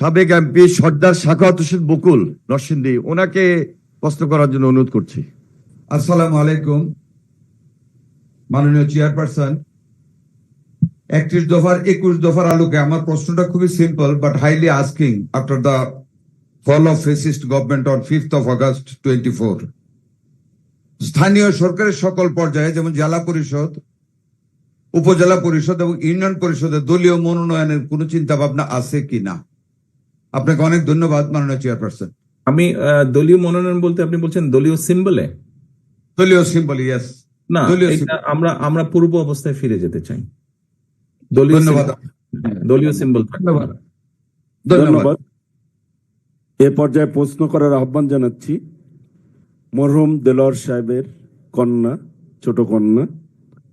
সাবেক এমপি সর্দার শাখাওয়াত হোসেন বকুল নরসিংদী, ওনাকে প্রশ্ন করার জন্য অনুরোধ করছি। আসসালামু আলাইকুম, মাননীয় চেয়ারপারসন। একত্রিশ দফার একুশ দফার আলোকে আমার প্রশ্নটা খুবই simple but highly asking after the fall of fascist government on fifth of August twenty four স্থানীয় সরকারের সকল পর্যায়ে যেমন জেলা পরিষদ, উপজেলা পরিষদ এবং ইউনিয়ন পরিষদের দলীয় মনোনয়নের কোনো চিন্তা ভাবনা আছে কিনা? আপনাকে অনেক ধন্যবাদ মাননীয় চেয়ারপারসন। আমি আহ, দলীয় মনোনয়ন বলতে আপনি বলছেন দলীয় সিম্বলে? দলীয় সিম্বল ইয়েস না আমরা আমরা পূর্ব অবস্থায় ফিরে যেতে চাই। দলীয় ধন্যবাদ। হ্যাঁ, দলীয় সিম্বল ধন্যবাদ। ধন্যবাদ। ধন্যবাদ। এ পর্যায়ে প্রশ্ন করার আহ্বান জানাচ্ছি মরহুম দেলোয়ার সাহেবের কন্যা ছোট কন্যা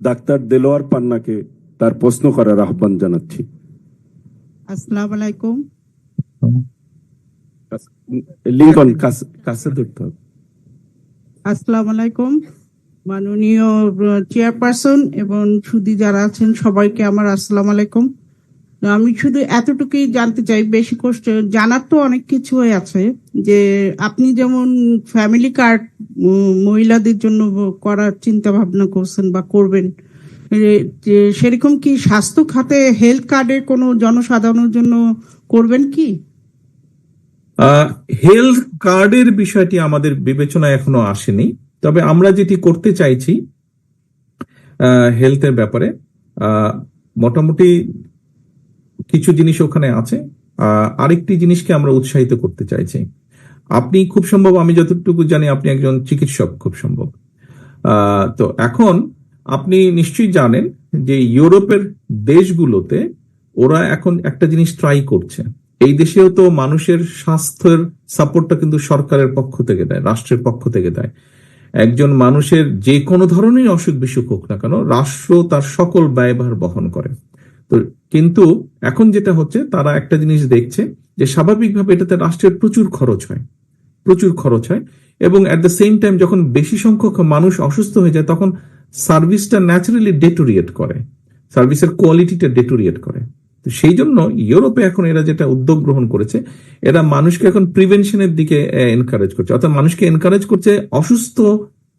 ডাক্তার দেলোয়ার পান্নাকে তার প্রশ্ন করার আহ্বান জানাচ্ছি। আসসালামু আলাইকুম। লিঙ্কন কাছে ধরতে হবে। আসসালামু আলাইকুম। মাননীয় চেয়ারপারসন এবং সুদী যারা আছেন সবাইকে আমার আসসালামু আলাইকুম। আমি শুধু এতটুকুই জানতে চাই, বেশি কষ্ট জানার তো অনেক কিছুই আছে, যে আপনি যেমন ফ্যামিলি কার্ড মহিলাদের জন্য করার চিন্তা ভাবনা করছেন বা করবেন সেরকম কি স্বাস্থ্য খাতে হেলথ কার্ডের কোনো জনসাধারণের জন্য করবেন কি? হেলথ কার্ডের বিষয়টি আমাদের বিবেচনায় এখনও আসেনি। তবে আমরা যেটি করতে চাইছি হেলথের ব্যাপারে মোটামুটি কিছু জিনিস ওখানে আছে। আরেকটি জিনিসকে আমরা উৎসাহিত করতে চাইছি। আপনি খুব সম্ভব, আমি যতটুকু জানি আপনি একজন চিকিৎসক, খুব সম্ভব। তো এখন আপনি নিশ্চয়ই জানেন যে ইউরোপের দেশগুলোতে ওরা এখন একটা জিনিস ট্রাই করছে। এই দেশেও তো মানুষের স্বাস্থ্যের সাপোর্টটা কিন্তু সরকারের পক্ষ থেকে দেয়, রাষ্ট্রের পক্ষ থেকে দেয়। একজন মানুষের যে কোনো ধরনের অসুখ বিসুখ হোক না কেন, রাষ্ট্র তার সকল ব্যয়ভার বহন করে। তো কিন্তু এখন যেটা হচ্ছে, তারা একটা জিনিস দেখছে যে স্বাভাবিকভাবে এটাতে রাষ্ট্রের প্রচুর খরচ হয়, প্রচুর খরচ হয় এবং অ্যাট দ্য সেম টাইম যখন বেশি সংখ্যক মানুষ অসুস্থ হয়ে যায়, তখন সার্ভিসটা ন্যাচারালি ডেটোরিয়েট করে সার্ভিসের কোয়ালিটিটা ডেটোরিয়েট করে। তো সেই জন্য ইউরোপে এখন এরা যেটা উদ্যোগ গ্রহণ করেছে, এরা মানুষকে এখন প্রিভেনশনের দিকে এনকারেজ করছে। অর্থাৎ মানুষকে এনকারেজ করছে, অসুস্থ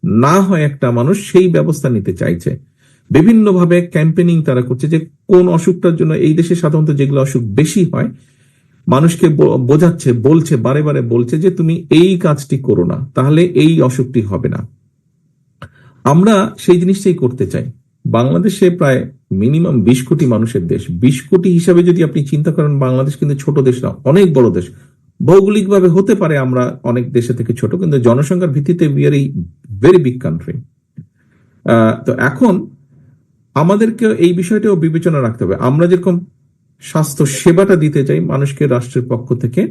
না হয় একটা মানুষ সেই ব্যবস্থা নিতে চাইছে। বিভিন্নভাবে ক্যাম্পেনিং তারা করছে যে কোন অসুখটার জন্য এই দেশে সাধারণত যেগুলো অসুখ বেশি হয়, মানুষকে বোঝাচ্ছে, বলছে, বারে বারে বলছে যে তুমি এই কাজটি করো না, তাহলে এই অসুখটি হবে না। আমরা সেই জিনিসটাই করতে চাই। বাংলাদেশে প্রায় মিনিমাম বিশ কোটি মানুষের দেশ। বিশ কোটি হিসাবে যদি আপনি চিন্তা করেন, বাংলাদেশ কিন্তু ছোট দেশ না, অনেক বড় দেশ। ভৌগোলিকভাবে হতে পারে আমরা অনেক দেশে থেকে ছোট, কিন্তু জনসংখ্যার ভিত্তিতে উই আর এই ভেরি বিগ কান্ট্রি তো এখন আমাদেরকে এই বিষয়টাও বিবেচনা রাখতে হবে। আমরা যেরকম স্বাস্থ্য সেবাটা দিতে চাই, মানুষকে রাষ্ট্রের পক্ষ থেকে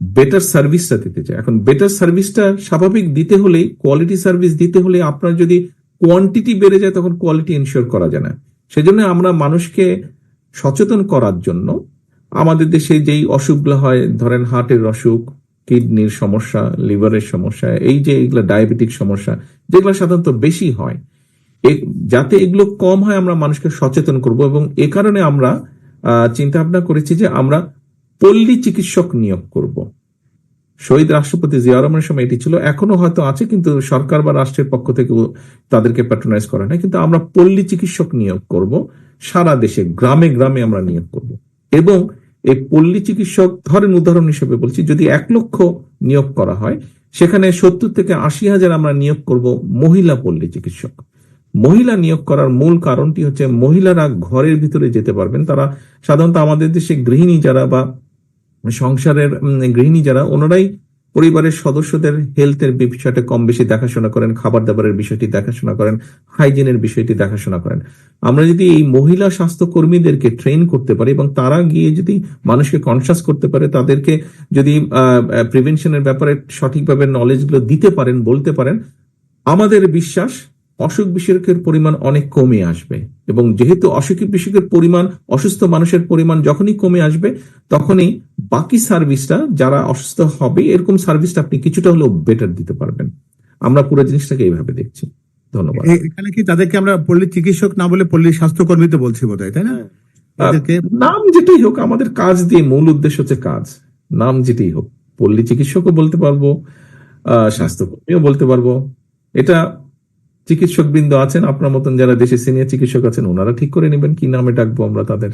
বেটার সার্ভিসটা দিতে চাই। এখন বেটার সার্ভিসটা স্বাভাবিক দিতে হলেই কোয়ালিটি সার্ভিস দিতে হলে আপনার যদি কোয়ান্টিটি বেড়ে যায়, তখন কোয়ালিটি ইনশিওর করা যায় না। সেজন্য আমরা মানুষকে সচেতন করার জন্য আমাদের দেশে যেই অসুখগুলো হয়, ধরেন হার্টের অসুখ কিডনির সমস্যা লিভারের সমস্যা, এই যে এগুলো ডায়াবেটিক সমস্যা, যেগুলো সাধারণত বেশি হয় যাতে এগুলো কম হয় আমরা মানুষকে সচেতন করব এবং এ কারণে আমরা চিন্তা ভাবনা করেছি যে আমরা পল্লী চিকিৎসক নিয়োগ করব। শহীদ রাষ্ট্রপতি জিয়া রহমানের সময় এটি ছিল। এখনও হয়তো আছে, কিন্তু সরকার বা রাষ্ট্রের পক্ষ থেকে তাদেরকে প্যাট্রোনাইজ করা হয় কিন্তু আমরা পল্লী চিকিৎসক নিয়োগ করব, সারা দেশে, গ্রামে গ্রামে আমরা নিয়োগ করব। এবং এই পল্লী চিকিৎসক, ধরেন উদাহরণ হিসেবে বলছি, যদি এক লক্ষ নিয়োগ করা হয়, সেখানে সত্তর থেকে আশি হাজার আমরা নিয়োগ করব মহিলা পল্লী চিকিৎসক। মহিলা নিয়োগ করার মূল কারণটি হচ্ছে মহিলারা ঘরের ভিতরে যেতে পারবেন। তারা সাধারণত আমাদের দেশে গৃহিণী যারা বা সংসারের গৃহিণী যারা, ওনারাই পরিবারের সদস্যদের হেলথের বিষয়টা কম বেশি দেখাশোনা করেন খাবার দাবারের বিষয়টি দেখাশোনা করেন হাইজিনের বিষয়টি দেখাশোনা করেন। আমরা যদি এই মহিলা স্বাস্থ্য কর্মীদেরকে ট্রেন করতে পারি এবং তারা গিয়ে যদি মানুষকে কনসাস করতে পারে, তাদেরকে যদি প্রিভেনশনের ব্যাপারে সঠিকভাবে নলেজগুলো দিতে পারেন, বলতে পারেন, আমাদের বিশ্বাস অসুখ বিসুখের পরিমাণ অনেক কমে আসবে। এবং যেহেতু অসুখ বিসুখের পরিমাণ, অসুস্থ মানুষের পরিমাণ যখনই কমে আসবে, তখনই বাকি সার্ভিসটা যারা অসুস্থ হবে এরকম সার্ভিসটা আপনি কিছুটা হলেও বেটার দিতে পারবেন। আমরা পুরো জিনিসটাকে এইভাবে দেখছি। ধন্যবাদ। এখানে কি তাদেরকে আমরা পল্লী চিকিৎসক না বলে পল্লী স্বাস্থ্যকর্মী তো বলছি তাই না? নাম যেটাই হোক আমাদের কাজ দিয়ে মূল উদ্দেশ্য হচ্ছে কাজ। নাম যেটাই হোক পল্লী চিকিৎসকও বলতে পারব স্বাস্থ্যকর্মীও বলতে পারব। এটা চিকিৎসক বৃন্দ আছেন আপনার মতন যারা দেশে সিনিয়র চিকিৎসক আছেন ওনারা ঠিক করে নেবেন কি নামে ডাকবো আমরা তাদের